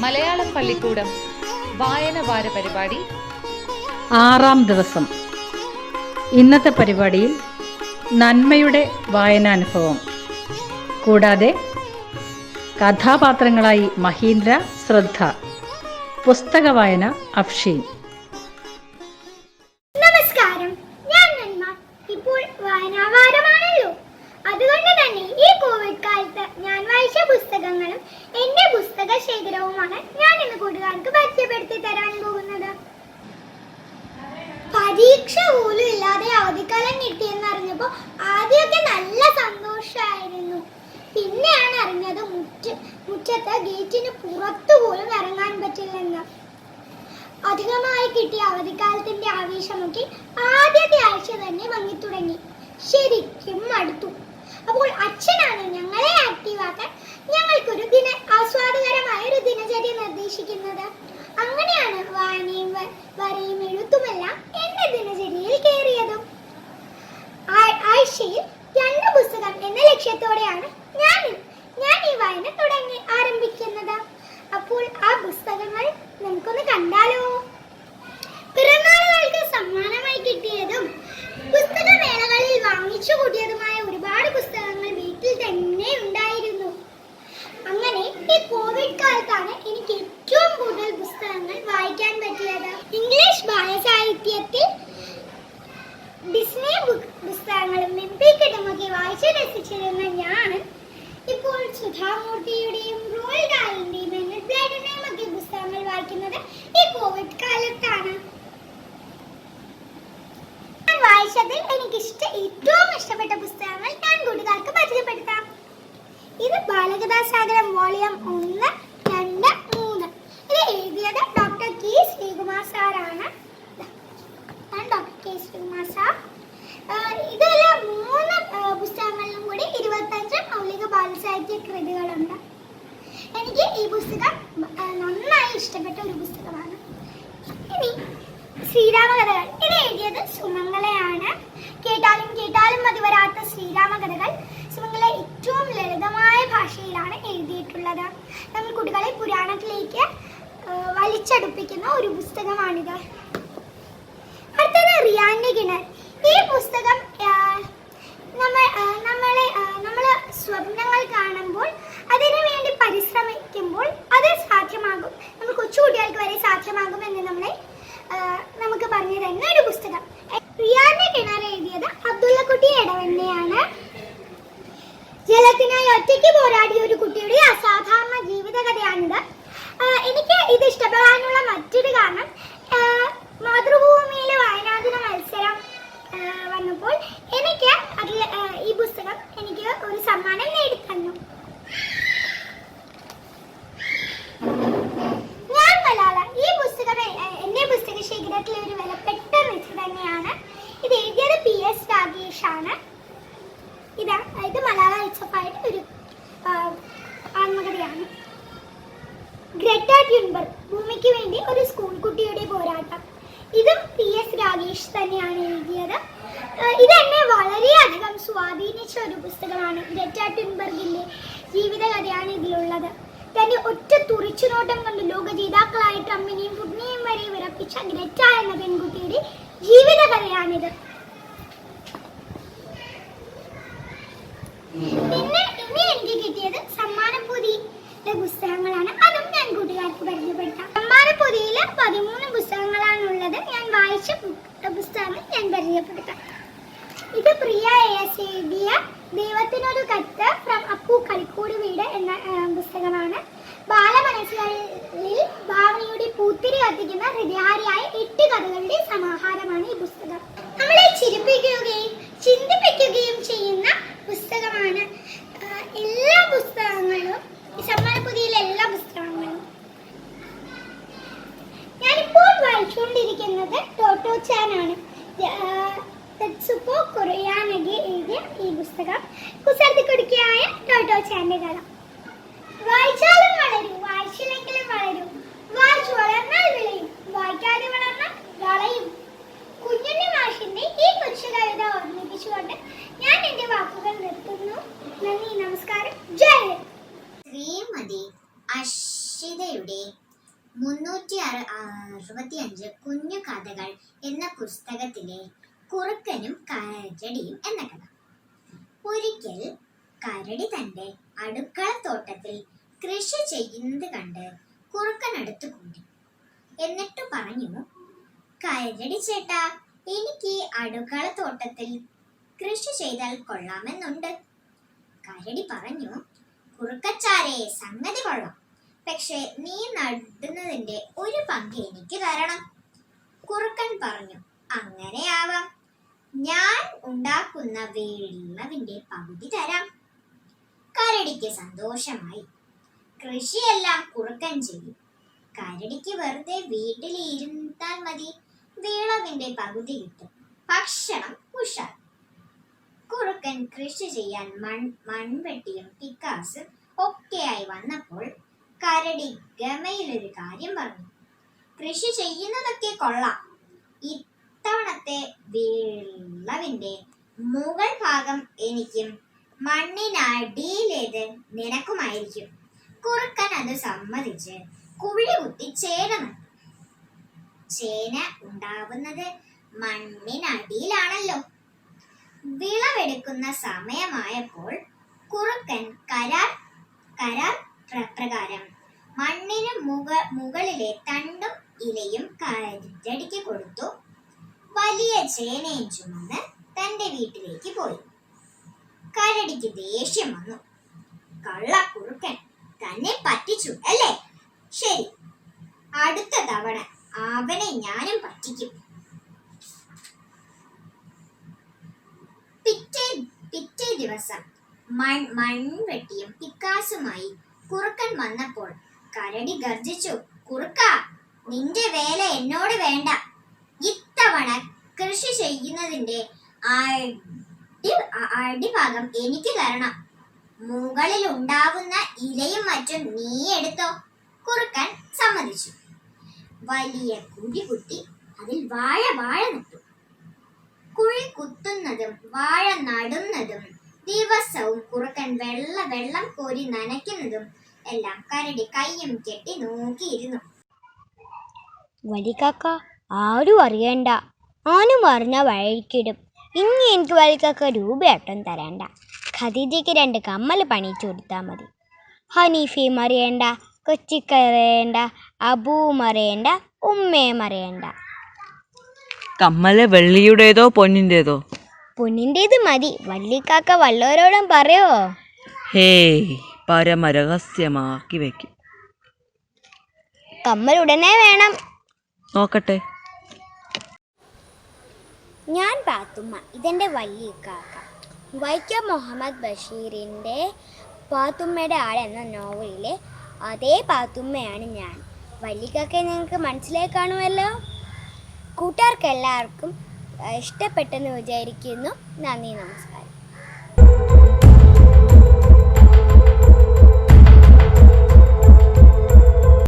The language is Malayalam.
മലയാളം പള്ളിക്കൂടം വായന വാര പരിപാടി. ആറാം ദിവസം. ഇന്നത്തെ പരിപാടിയിൽ നന്മയുടെ വായനാനുഭവം. കൂടാതെ കഥാപാത്രങ്ങളായി മഹീന്ദ്ര ശ്രദ്ധ പുസ്തക വായന അഫ്ഷീൻ. പിന്നെയാണ് അറിഞ്ഞത് മുറ്റ മുറ്റത്ത് ഗേറ്റിന് പുറത്തു പോലും ഇറങ്ങാൻ പറ്റില്ലെന്ന്. അധികമായി കിട്ടിയ അവധിക്കാലത്തിന്റെ ആവേശമൊക്കെ ആദ്യത്തെ ആഴ്ച തന്നെ തുടങ്ങി ശരിക്കും അടുത്തു അപ്പോൾ അച്ഛനാണ് ഞങ്ങളെ ആക്റ്റീവാക്കാൻ ഏറ്റവും ഇഷ്ടപ്പെട്ട പുസ്തകങ്ങൾ ഞാൻ കൂട്ടുകാർക്ക് പരിചയപ്പെടുത്താം. ഇത് ബാലകഥാസാഗരം വോളിയം ഒന്ന് രണ്ട് മൂന്ന്. ഇത് എഴുതിയത് ഡോക്ടർ കെ ശ്രീകുമാർ സാറാണ് ഡോക്ടർ കെ ശ്രീകുമാർ സാർ ഇതെല്ലാം മൂന്ന് പുസ്തകങ്ങളിലും കൂടി ഇരുപത്തഞ്ച് മൗലിക ബാലസാഹിത്യ കൃതികളുണ്ട്. എനിക്ക് ഈ പുസ്തകം നന്നായി ഇഷ്ടപ്പെട്ട ഒരു പുസ്തകമാണ്. ഇനി ശ്രീരാമകഥകൾ. ഇത് എഴുതിയത് സുമംഗലയാണ് കേട്ടാലും കേട്ടാലും മതി വരാത്ത ശ്രീരാമകഥകൾ സുമംഗല ഏറ്റവും ലളിതമായ ഭാഷയിലാണ് എഴുതിയിട്ടുള്ളത്. നമ്മൾ കുട്ടികളെ പുരാണത്തിലേക്ക് വലിച്ചടുപ്പിക്കുന്ന ഒരു പുസ്തകമാണിത്. പോരാടിയ ഒരു കുട്ടിയുടെ അസാധാരണ ജീവിതകഥയാണിത്. എനിക്ക് ഇത് ഇഷ്ടപ്പെടാനുള്ള മറ്റൊരു കാരണം മാതൃഭൂമിയിലെ വായനാദിന മത്സരം വന്നപ്പോൾ എനിക്ക് അതിൽ ഈ പുസ്തകം എനിക്ക് ഒരു സമ്മാനം നേടിത്തന്നു. ഞാൻ മലാല ഈ പുസ്തകം എ- എ- എന്റെ പുസ്തക ശേഖരത്തിലെ ഒരു വിലപ്പെട്ട നിധി തന്നെയാണ്. ഇത് എഴുതിയത് പി എസ് രാഗേഷ് ആണ്. ഇതാ ഇത് മലയാള ഉത്സവമായിട്ട് ഒരു ആത്മകഥയാണ്. ഗ്രറ്റ ട്യൂൺബർഗ് ഭൂമിക്ക് വേണ്ടി ഒരു സ്കൂൾ കുട്ടിയുടെ പോരാട്ടം. ഇതും പി എസ് രാഗേഷ് തന്നെയാണ് എഴുതിയത്. ഇത് എന്നെ വളരെയധികം സ്വാധീനിച്ച ഒരു പുസ്തകമാണ് ഗ്രറ്റ ട്യൂൺബർഗിന്റെ ജീവിതകഥയാണ് ഇതിലുള്ളത്. തന്റെ ഒറ്റ തുറിച്ചുനോട്ടം കൊണ്ട് ലോക ജേതാക്കളായ ട്രംപിനെയും പുടിനെയും വരെ വിറപ്പിച്ച ഗ്രറ്റ എന്ന പെൺകുട്ടിയുടെ ജീവിതകഥയാണിത്. എനിക്ക് കിട്ടിയത് സമ്മാനപ്പൊതിയിലെ പുസ്തകങ്ങളാണ്. അതും ഞാൻ കൂട്ടുകാർക്ക് പരിചയപ്പെടുത്താം. സമ്മാനപ്പൊതിയിൽ പതിമൂന്ന് പുസ്തകങ്ങളാണ് ഉള്ളത് ഞാൻ വായിച്ച പുസ്തകങ്ങൾ ഞാൻ പരിചയപ്പെടുത്താം. ഇത് പ്രിയ എസ് എഴുതിയ ദൈവത്തിനൊരു കത്ത് ഫ്രം നന്ദി മുന്നൂറ്റി ജയ് ഹിന്ദ്. ശ്രീമതി അറു അറുപത്തിയഞ്ച് കുഞ്ഞു കഥകൾ എന്ന പുസ്തകത്തിലെ കുറുക്കനും കരടിയും എന്ന കഥ. ഒരിക്കൽ കരടി തന്റെ അടുക്കളത്തോട്ടത്തിൽ കൃഷി ചെയ്യുന്നത് കണ്ട് കുറുക്കൻ അടുത്ത് കൂടി. എന്നിട്ട് പറഞ്ഞു കരടി ചേട്ടാ എനിക്ക് ഈ അടുക്കളത്തോട്ടത്തിൽ കൃഷി ചെയ്താൽ കൊള്ളാമെന്നുണ്ട്. കരടി പറഞ്ഞു കുറുക്കച്ചാരെ സംഗതി കൊള്ളാം. പക്ഷെ നീ നടുന്നതിന്റെ ഒരു പങ്ക് എനിക്ക് തരണം. കുറുക്കൻ പറഞ്ഞു അങ്ങനെയാവാം. ഞാൻ ഉണ്ടാക്കുന്ന വിളവിന്റെ പകുതി തരാം. കരടിക്ക് സന്തോഷമായി. കൃഷിയെല്ലാം കുറുക്കൻ ചെയ്യും. കരടിക്ക് വെറുതെ വീട്ടിൽ ഇരുന്നാൽ മതി. വിളവിന്റെ പകുതി കിട്ടും. ഭക്ഷണം ഉഷാർ. കുറുക്കൻ കൃഷി ചെയ്യാൻ മൺ മൺവെട്ടിയും പിക്കാസും ഒക്കെയായി വന്നപ്പോൾ കരടി ഗമയിലൊരു കാര്യം പറഞ്ഞു. കൃഷി ചെയ്യുന്നതൊക്കെ കൊള്ളാം. ഇത്തവണത്തെ വിളവിന്റെ മുകൾ ഭാഗം എനിക്കും മണ്ണിനടിയിലേത് നിനക്കുമായിരിക്കും. കുറുക്കൻ അത് സമ്മതിച്ച് കുഴി കുത്തി ചേന ചേന ഉണ്ടാവുന്നത് മണ്ണിനടിയിലാണല്ലോ. വിളവെടുക്കുന്ന സമയമായപ്പോൾ കുറുക്കൻ കരാർ കരാർ പ്രകാരം മണ്ണിന് മുക മുകളിലെ തണ്ടും ഇലയും കരടിക്ക് കൊടുത്തു. വലിയ ചേനയും ചുമന്ന് തന്റെ വീട്ടിലേക്ക് പോയി. കരടിക്ക് ദേഷ്യം വന്നു. കള്ള കുറുക്കൻ തന്നെ പറ്റിച്ചു അല്ലേ? ശരി അടുത്ത തവണ അവനെ ഞാനും പറ്റിക്കും. പിറ്റേ പിറ്റേ ദിവസം മൺ മൺവെട്ടിയും പിക്കാസുമായി കുറുക്കൻ വന്നപ്പോൾ കരടി ഗർജിച്ചു കുറുക്ക നിന്റെ വേല എന്നോട് വേണ്ട. ഇത്തവണ കൃഷി ചെയ്യുന്നതിന്റെ അടിഭാഗം എനിക്ക് തരണം. മുകളിൽ ഉണ്ടാവുന്ന ഇലയും മറ്റും നീ എടുത്തോ? കുറുക്കൻ സമ്മതിച്ചു. വലിയ കുഴി കുത്തി അതിൽ വാഴ വാഴ നട്ടു. കുഴി കുത്തുന്നതും വാഴ നടുന്നതും ദിവസവും കുറുക്കൻ വെള്ള വെള്ളം കോരി നനയ്ക്കുന്നതും എല്ലാം കരടി കയ്യും കെട്ടി നോക്കിയിരുന്നു. വലിക്കാക്ക ആരും അറിയണ്ട. ആനും അറിഞ്ഞ വഴിക്കിടും. ഇനി എനിക്ക് വലിക്കാക്ക രൂപയാട്ടം തരണ്ട. ഖദീജയ്ക്ക് രണ്ട് കമ്മൽ പണിയിച്ചു കൊടുത്താൽ മതി. ഹനീഫയും അറിയണ്ട കൊച്ചിക്കറിയണ്ട അബൂവും അറിയണ്ട ഉമ്മയും അറിയണ്ട. കമ്മൽ വെള്ളിയുടേതോ പൊന്നിന്റെതോ പൊന്നിന്റേത് മതി. വല്ലിക്കാക്ക വല്ലവരോടും പറയോ? ഹേയ് പരമരഹസ്യമാക്കി വെക്കും. കമ്മൽ ഉടനെ വേണം. നോക്കട്ടെ. ഞാൻ പാത്തുമ്മ ഇതെന്റെ വല്ലിക്കാക്ക വൈക്കം മുഹമ്മദ് ബഷീറിന്റെ പാത്തുമ്മയുടെ ആൾ എന്ന നോവലിലെ അതേ പാത്തുമ്മയാണ് ഞാൻ. വല്ലിക്കാക്കെ നിങ്ങൾക്ക് മനസ്സിലായി കാണുമല്ലോ? കൂട്ടുകാർക്ക് എല്ലാവർക്കും ഇഷ്ടപ്പെട്ടെന്ന് വിചാരിക്കുന്നു. നന്ദി നമസ്കാരം.